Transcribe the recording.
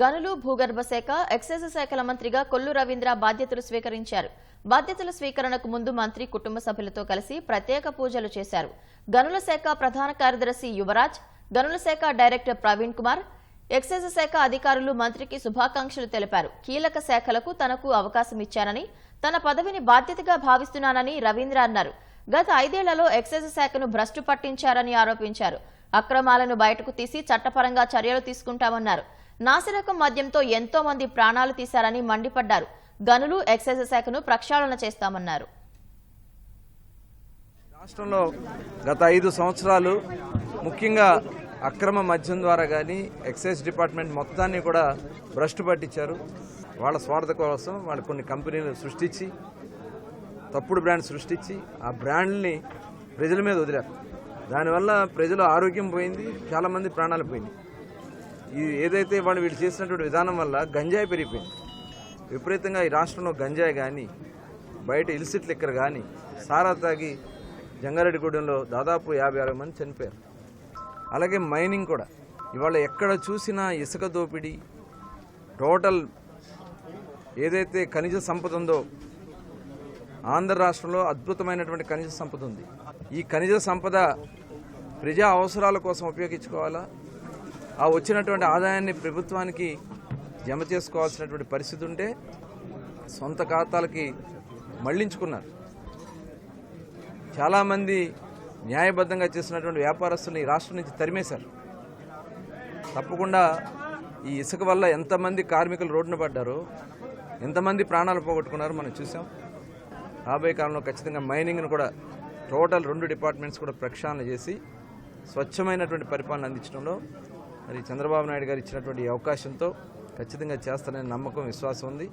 గనులు భూగర్భ శాఖ ఎక్సైజ్ శాఖల మంత్రిగా కొల్లు రవీంద్ర బాధ్యతలు స్వీకరించారు. బాధ్యతల స్వీకరణకు ముందు మంత్రి కుటుంబ సభ్యులతో కలిసి ప్రత్యేక పూజలు చేశారు. గనుల శాఖ ప్రధాన కార్యదర్శి యువరాజ్ గనుల శాఖ డైరెక్టర్ ప్రవీణ్ కుమార్ ఎక్సైజ్ శాఖ అధికారులు మంత్రికి శుభాకాంక్షలు తెలిపారు. కీలక శాఖలకు తనకు అవకాశం ఇచ్చానని తన పదవిని బాధ్యతగా భావిస్తున్నానని రవీంద్ర అన్నారు. గత ఐదేళ్ళలో ఎక్సైజ్ శాఖను భ్రష్టు పట్టించారని ఆరోపించారు. అక్రమాలను బయటకు తీసి చట్టపరంగా చర్యలు తీసుకుంటామన్నారు. నాసిరకం మద్యంతో ఎంతో మంది ప్రాణాలు తీశారని మండిపడ్డారు. గనులు ఎక్సైజ్ శాఖను ప్రక్షాళన చేస్తామన్నారు. రాష్ట్రంలో గత ఐదు సంవత్సరాలు ముఖ్యంగా అక్రమ మద్యం ద్వారా కానీ ఎక్సైజ్ డిపార్ట్మెంట్ మొత్తాన్ని కూడా భ్రష్టు పట్టించారు. వాళ్ళ స్వార్థ కోసం వాళ్ళు కొన్ని కంపెనీలు సృష్టించి తప్పుడు బ్రాండ్ సృష్టించి ఆ బ్రాండ్ని ప్రజల మీద వదిలారు. దానివల్ల ప్రజల ఆరోగ్యం పోయింది చాలామంది ప్రాణాలు పోయింది ఈ ఏదైతే వాళ్ళు వీళ్ళు చేసినటువంటి విధానం వల్ల గంజాయి పెరిగిపోయింది. విపరీతంగా ఈ రాష్ట్రంలో గంజాయి కానీ బయట ఇల్సిట్ లిక్కర్ కానీ సారా తాగి జంగారెడ్డిగూడెంలో దాదాపు యాభై అరవై మంది చనిపోయారు. అలాగే మైనింగ్ కూడా. ఇవాళ ఎక్కడ చూసినా ఇసుక దోపిడీ టోటల్ ఏదైతే ఖనిజ సంపద ఉందో ఆంధ్ర రాష్ట్రంలో అద్భుతమైనటువంటి ఖనిజ సంపద ఉంది. ఈ ఖనిజ సంపద ప్రజా అవసరాల కోసం ఉపయోగించుకోవాలా? ఆ వచ్చినటువంటి ఆదాయాన్ని ప్రభుత్వానికి జమ చేసుకోవాల్సినటువంటి పరిస్థితి ఉంటే సొంత ఖాతాలకి మళ్ళించుకున్నారు. చాలామంది న్యాయబద్ధంగా చేసినటువంటి వ్యాపారస్తుల్ని రాష్ట్రం నుంచి తరిమేశారు. తప్పకుండా ఈ ఇసుక వల్ల ఎంతమంది కార్మికులు రోడ్డున పడ్డారో ఎంతమంది ప్రాణాలు పోగొట్టుకున్నారో మనం చూసాం. రాబోయే కాలంలో ఖచ్చితంగా మైనింగ్ను కూడా టోటల్ రెండు డిపార్ట్మెంట్స్ కూడా ప్రక్షాళన చేసి స్వచ్ఛమైనటువంటి పరిపాలన అందించడంలో మరి చంద్రబాబు నాయుడు గారు ఇచ్చినటువంటి అవకాశంతో ఖచ్చితంగా చేస్తానని నమ్మకం విశ్వాసం ఉంది.